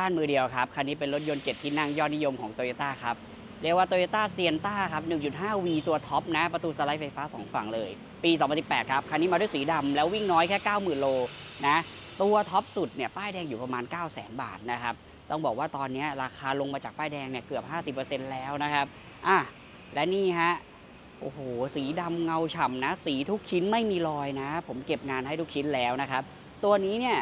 บ้านมือเดียวครับ คันนี้เป็นรถยนต์ 7 ที่นั่งยอดนิยมของ Toyota ครับ เรียกว่า Toyota s i e n t a ครับ 1.5V ตัวท็อปนะ ประตูสไลด์ไฟฟ้า 2 ฝั่งเลย ปี 2018 ครับ คันนี้มาด้วยสีดำแล้ววิ่งน้อยแค่ 90,000 โลนะ ตัวท็อปสุดเนี่ยป้ายแดงอยู่ประมาณ 900,000 บาทนะครับ ต้องบอกว่าตอนนี้ราคาลงมาจากป้ายแดงเนี่ยเกือบ 50%แล้วนะครับ อะ และนี่ฮะ โอ้โห สีดำเงาฉ่ำนะ สีทุกชิ้นไม่มีรอยนะ ผมเก็บงานให้ทุกชิ้นแล้วนะครับ ตัวนี้เนี่ย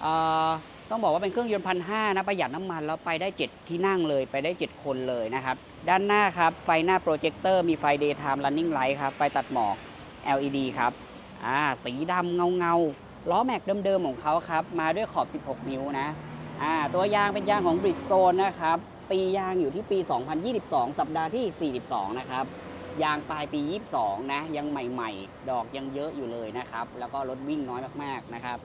เอ่อ ต้องบอกว่าเป็นเครื่องยนต์พันห้านะประหยัดน้ำมันแล้วไปได้ 7 ที่นั่งเลยไปได้ 7 คนเลยนะครับ ด้านหน้าครับ ไฟหน้าโปรเจคเตอร์มีไฟ daytime running light ครับ ไฟตัดหมอก LED ครับอ่าสีดำเงาเงาล้อแม็กเดิมๆของเขาครับ มาด้วยขอบ 16 นิ้วนะอ่าตัวยางเป็นยางของ Bridgestone นะครับ ปียางอยู่ที่ปี 2022 สัปดาห์ที่ 42 นะครับ ยางปลายปี 22 นะ ยังใหม่ ๆ ดอกยังเยอะอยู่เลยนะครับ แล้วก็รถวิ่งน้อยมากๆนะครับ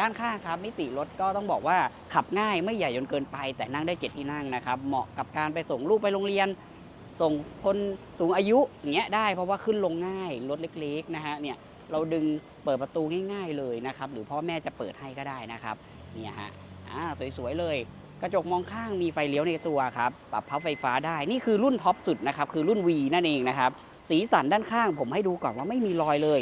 ด้านข้างครับมิติรถก็ต้องบอกว่าขับง่ายไม่ใหญ่จนเกินไป แต่นั่งได้7ที่นั่งนะครับ เหมาะกับการไปส่งลูกไปโรงเรียน ส่งคนสูงอายุอย่างเงี้ยได้เพราะว่าขึ้นลงง่ายรถเล็กๆนะฮะเนี่ยเราดึงเปิดประตูง่าย ๆเลยนะครับหรือพ่อแม่จะเปิดให้ก็ได้นะครับเนี่ยฮะอ่าสวยๆเลย กระจกมองข้างมีไฟเลี้ยวในตัวครับปรับพับไฟฟ้าได้นี่คือรุ่นท็อปสุดนะครับคือรุ่น V นั่นเองนะครับสีสันด้านข้างผมให้ดูก่อนว่าไม่มีรอยเลย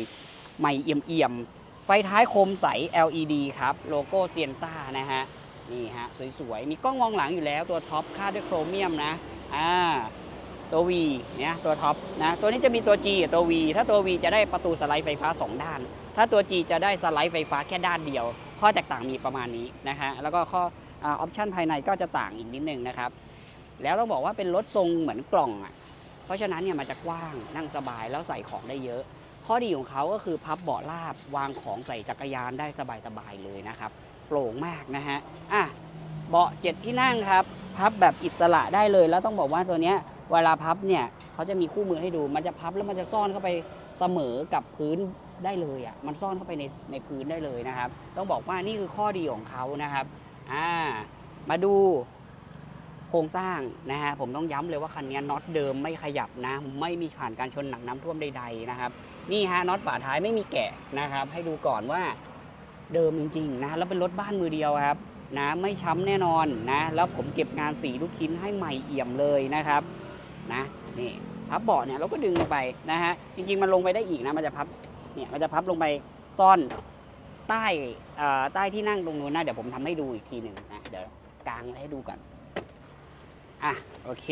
ใหม่เอี่ยมๆ ไฟท้ายคมใส LED ครับ โลโก้เซียนต้านะฮะ นี่ฮะ สวยๆ มีกล้องมองหลังอยู่แล้วตัวท็อปค่าดด้วยโครเมียมนะ อ่า ตัว V เนี่ยตัวท็อปนะ ตัวนี้จะมีตัว G กับตัว V ถ้าตัว V จะได้ประตูสไลด์ไฟฟ้า 2 ด้าน ถ้าตัว G จะได้สไลด์ไฟฟ้าแค่ด้านเดียว ข้อแตกต่างมีประมาณนี้นะฮะ แล้วก็ข้อออปชันภายในก็จะต่างอีกนิดนึงนะครับ แล้วต้องบอกว่าเป็นรถทรงเหมือนกล่องอะ เพราะฉะนั้นเนี่ยมันจะกว้างนั่งสบายแล้วใส่ของได้เยอะ ข้อดีของเขาก็คือพับเบาะราบวางของใส่จักรยานได้สบายๆเลยนะครับโปร่งมากนะฮะอะเบาะเจ็ดที่นั่งครับพับแบบอิสระได้เลย แล้วต้องบอกว่าตัวเนี้ยเวลาพับเนี่ยเขาจะมีคู่มือให้ดู มันจะพับแล้วมันจะซ่อนเข้าไปเสมอกับพื้นได้เลยอะมันซ่อนเข้าไปในในพื้นได้เลยนะครับ ต้องบอกว่านี่คือข้อดีของเขานะครับอ่ามาดูโครงสร้างนะฮะผมต้องย้ำเลยว่าคันนี้น็อตเดิมไม่ขยับนะ ไม่มีผ่านการชนหนักน้ำท่วมใดๆนะครับ นี่ฮะน็อตฝาท้ายไม่มีแกะนะครับ ให้ดูก่อนว่าเดิมจริงๆนะแล้วเป็นรถบ้านมือเดียวครับนะไม่ช้ำแน่นอนนะ แล้วผมเก็บงานสีลูกชิ้นให้ใหม่เอี่ยมเลยนะครับนะนี่พับเบาะเนี่ยเราก็ดึงลงไปนะฮะจริงๆมันลงไปได้อีกนะมันจะพับเนี่ยมันจะพับลงไปซ่อนใต้อ่อใต้ที่นั่งตรงนู้นนะเดี๋ยวผมทำให้ดูอีกทีหนึ่งนะเดี๋ยวกางไว้ให้ดูก่อนอะโอเค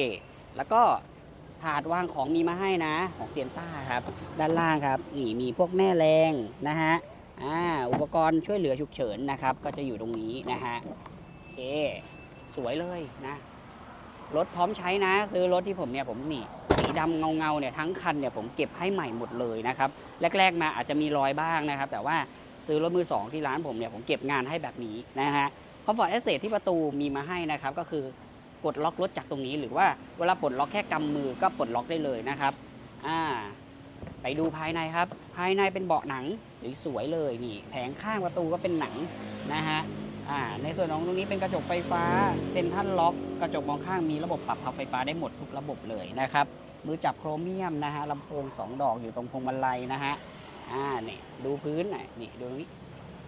แล้วก็ ถาดวางของมีมาให้นะ ของเซียนต้าครับ ด้านล่างครับนี่มีพวกแม่แรงนะฮะอ่าอุปกรณ์ช่วยเหลือฉุกเฉินนะครับ ก็จะอยู่ตรงนี้นะฮะโอเค สวยเลยนะรถพร้อมใช้นะ ซื้อรถที่ผมเนี่ยผมนี่สีดำเงาเงาๆเนี่ยทั้งคันเนี่ยผมเก็บให้ใหม่หมดเลยนะครับแรก ๆ มาอาจจะมีรอยบ้างนะครับ แต่ว่าซื้อรถมือสองที่ร้านผมเนี่ยผมเก็บงานให้แบบนี้นะฮะคอมฟอร์ตเอเซที่ประตูมีมาให้นะครับก็คือ กดล็อกรถจากตรงนี้ หรือว่าเวลาปลดล็อกแค่กำมือก็ปลดล็อกได้เลยนะครับอ่าไปดูภายในครับ ภายในเป็นเบาะหนังสวยๆเลยนี่แผงข้างประตูก็เป็นหนังนะฮะอ่าในส่วนของตรงนี้เป็นกระจกไฟฟ้าเซ็นทรัลล็อก กระจกมองข้างมีระบบปรับพับไฟฟ้าได้หมดทุกระบบเลยนะครับมือจับโครเมียมนะฮะลำโพงสองดอกอยู่ตรงพวงมาลัยนะฮะอ่านี่ดูพื้นหน่อยนี่ดูนี้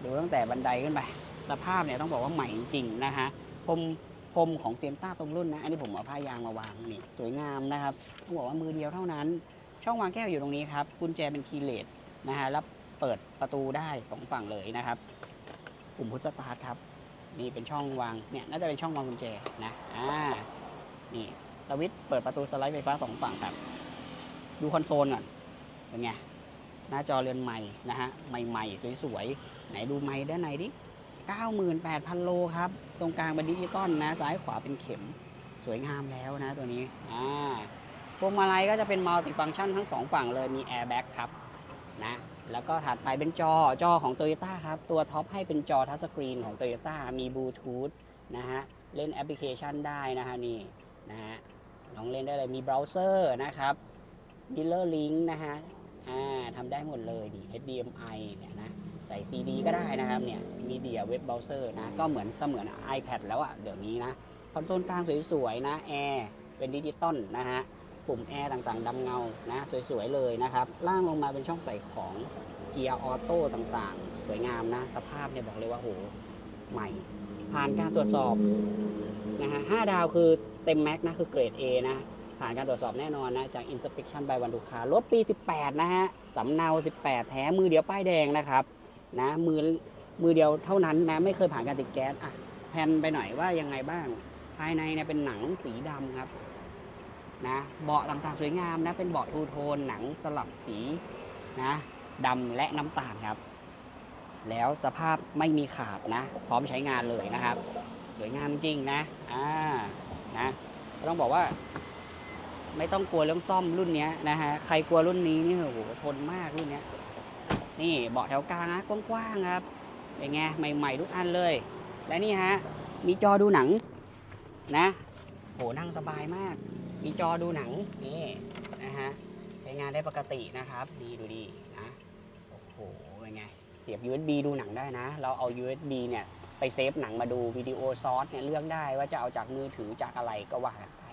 ดูตั้งแต่บันไดขึ้นไปสภาพเนี่ยต้องบอกว่าใหม่จริงๆนะฮะพรม พรมของเซียนต้าตรงรุ่นนะ อันนี้ผมเอาผ้ายางมาวางนี่สวยงามนะครับต้องบอกว่ามือเดียวเท่านั้น ช่องวางแก้วอยู่ตรงนี้ครับ กุญแจเป็นคีย์เลสนะฮะแล้วเปิดประตูได้สองฝั่งเลยนะครับ ปุ่มพุทสตาร์ทครับ นี่เป็นช่องวางเนี่ยน่าจะเป็นช่องวางกุญแจนะอ่านี่สวิตเปิดประตูสไลด์ไฟฟ้าสองฝั่งครับ ดูคอนโซลก่อนเป็นไงหน้าจอเรือนใหม่นะฮะใหม่ๆสวยๆไหนดูไม้ด้านในดิ 98,000 โลครับ ตรงกลางเป็นดิจิตอลนะ ซ้ายขวาเป็นเข็ม สวยงามแล้วนะตัวนี้ อ่าพวงมาลัยก็จะเป็นมัลติฟังก์ชันทั้งสองฝั่งเลย มีแอร์แบ็กครับ นะ แล้วก็ถัดไปเป็นจอ จอของ Toyota ครับ ตัวท็อปให้เป็นจอทัชสกรีนของ Toyota มีบลูทูธนะฮะ เล่นแอปพลิเคชันได้นะฮะนี่ นะฮะ ลองเล่นได้เลย มีเบราว์เซอร์นะครับ Mirror Link นะฮะ อ่าทำได้หมดเลยดิ HDMI เนี่ยนะ ใส่ CD ก็ได้นะครับเนี่ยมีเดียเว็บเบราว์เซอร์นะก็เหมือนเสมือน iPad แล้วอะเดี๋ยวนี้นะคอนโซลกลางสวยๆนะแอร์เป็นดิจิตอลนะฮะปุ่มแอร์ต่างๆดำเงานะสวยๆเลยนะครับล่างลงมาเป็นช่องใส่ของเกียร์ออโต้ต่างๆ สวยงามนะ สภาพเนี่ยบอกเลยว่าโหใหม่ ผ่านการตรวจสอบนะฮะห้าดาวคือเต็มแม็กนะคือเกรด A นะผ่านการตรวจสอบแน่นอนนะ จาก Inspection by วันดุคารถปี 18 นะฮะสำเนา 18 แท้มือเดียวป้ายแดงนะครับ นะมือมือเดียวเท่านั้นนะไม่เคยผ่านการติดแก๊สอะแพนไปหน่อยว่ายังไงบ้าง ภายในเนี่ยเป็นหนังสีดำครับนะเบาะต่างๆสวยงามนะเป็นเบาะทูโทนหนังสลับสีนะดำและน้ำตาลครับ แล้วสภาพไม่มีขาดนะ พร้อมใช้งานเลยนะครับ สวยงามจริงนะอ่านะต้องบอกว่า ไม่ต้องกลัวเรื่องซ่อมรุ่นนี้นะฮะใครกลัวรุ่นนี้นี่โอ้โหทนมากรุ่นนี้ นี่เบาะแถวกลางนะกว้างๆครับเป็นไงใหม่ๆทุกอันเลย และนี่ฮะมีจอดูหนังนะโหนั่งสบายมาก มีจอดูหนังนี่นะฮะใช้งานได้ปกตินะครับ ดีดูดีนะโอ้โหเป็นไงเสียบ USB ดูหนังได้นะ เราเอา USB เนี่ยไปเซฟหนังมาดูวิดีโอซอสเนี่ยเลือกได้ว่าจะเอาจากมือถือจากอะไรก็ว่ากันไป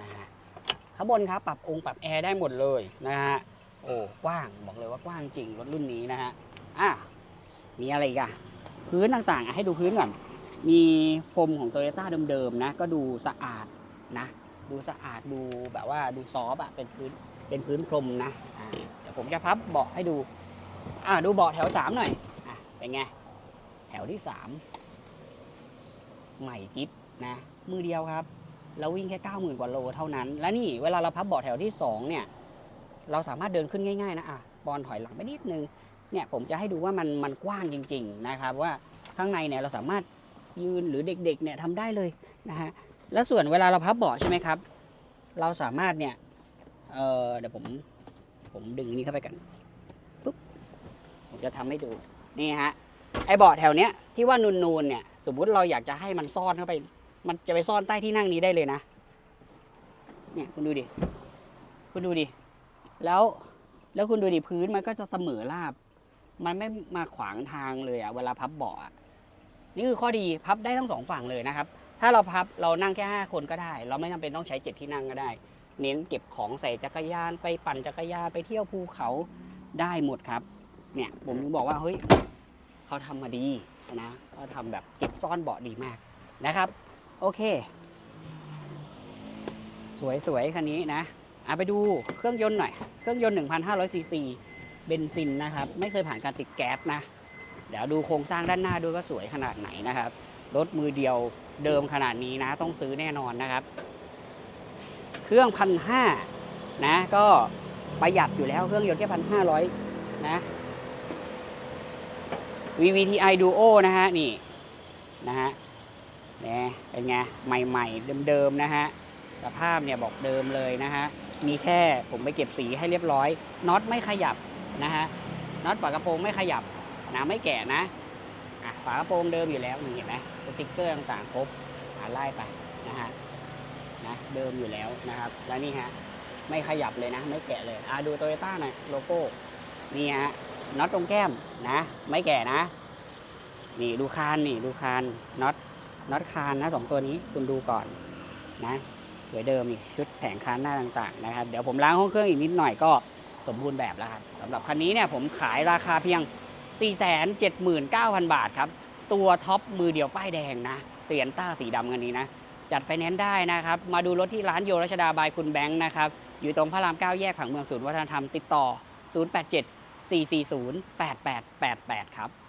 นะฮะข้างบนครับปรับองค์ปรับแอร์ได้หมดเลยนะฮะ โอ้กว้างบอกเลยว่ากว้างจริงรถรุ่นนี้นะฮะอะมีอะไรกอะพื้นต่างๆ ให้ดูพื้นก่อน มีพรมของโตโยต้าเดิมๆนะ ก็ดูสะอาดนะ ดูสะอาดดูแบบว่าดูซอฟอะเป็นพื้นเป็นพื้นพรมนะเดี๋ยวผมจะพับเบาะให้ดูอ่าดูเบาะแถวสามหน่อยอะเป็นไง แถวที่สามใหม่กิฟนะ มือเดียวครับเราวิ่งแค่เก้าหมื่นกว่าโลเท่านั้น แล้วนี่เวลาเราพับเบาะแถวที่สองเนี่ย เราสามารถเดินขึ้นง่ายๆนะอะบอลถอยหลังไปนิดนึงเนี่ยผมจะให้ดูว่ามันมันกว้างจริง ๆนะครับ ว่าข้างในเนี่ยเราสามารถยืนหรือเด็กๆเนี่ยทำได้เลยนะฮะแล้วส่วนเวลาเราพับเบาะใช่ไหมครับ เราสามารถเนี่ยเออเดี๋ยวผมผมดึงนี่เข้าไปกันปุ๊บผมจะทำให้ดูนี่ฮะไอเบาะแถวเนี้ยที่ว่านูนๆเนี่ยสมมุติเราอยากจะให้มันซ่อนเข้าไป มันจะไปซ่อนใต้ที่นั่งนี้ได้เลยนะ เนี่ยคุณดูดิคุณดูดิ แล้วแล้วคุณดูดิพื้นมันก็จะเสมอราบ มันไม่มาขวางทางเลยอะเวลาพับเบาะนี่คือข้อดีพับได้ทั้งสองฝั่งเลยนะครับ ถ้าเราพับเรานั่งแค่ 5 คนก็ได้ เราไม่จำเป็นต้องใช้เจ็ดที่นั่งก็ได้ เน้นเก็บของใส่จักรยานไปปั่นจักรยานไปเที่ยวภูเขาได้หมดครับ เนี่ยผมถึงบอกว่าเฮ้ยเขาทำมาดีนะเขาทำแบบเก็บซ่อนเบาะดีมากนะครับ โอเค สวยๆคันนี้นะ อะไปดูเครื่องยนต์หน่อย เครื่องยนต์ 1,500ซีซีเบนซินนะครับ ไม่เคยผ่านการติดแก๊สนะ เดี๋ยวดูโครงสร้างด้านหน้าด้วยว่าสวยขนาดไหนนะครับ รถมือเดียวเดิมขนาดนี้นะ ต้องซื้อแน่นอนนะครับ เครื่องพันห้านะ ก็ประหยัดอยู่แล้วเครื่องยนต์แค่พันห้าร้อยนะ VVTi Duo นะฮะ นี่ นะฮะเนี่ยเป็นไง ใหม่ ๆ เดิม ๆ นะฮะ สภาพเนี่ยบอกเดิมเลยนะฮะ มีแค่ผมไปเก็บสีให้เรียบร้อยน็อตไม่ขยับนะฮะน็อตฝากระโปรงไม่ขยับนะไม่แก่นะอะฝากระโปรงเดิมอยู่แล้วนี่เห็นไหมสติ๊กเกอร์ต่างๆครบอ่าไล่ไปนะฮะนะเดิมอยู่แล้วนะครับ แล้วนี่ฮะไม่ขยับเลยนะ ไม่แกะเลยอ่าดูโตโยต้าหน่อยโลโก้นี่ฮะน็อตตรงแก้มนะ ไม่แก่นะ นี่ดูคานนี่ดูคานน็อตน็อตคานนะสองตัวนี้คุณดูก่อนนะ วยเดิมนี่ชุดแผงคานหน้าต่างๆนะครับเดี๋ยวผมล้างห้องเครื่องอีกนิดหน่อยก็สมบูรณ์แบบแล้วครับสำหรับคันนี้เนี่ยผมขายราคาเพียง 479,000 บาทครับ ตัวท็อปมือเดียวป้ายแดงนะเซียนต้าสีดำกันนี้นะ จัดไฟแนนซ์ได้นะครับ มาดูรถที่ร้านโยรัชดาบายคุณแบงค์นะครับ อยู่ตรงพระราม 9 แยกผังเมืองศูนย์วัฒนธรรมติดต่อ 087 440 8888 ครับ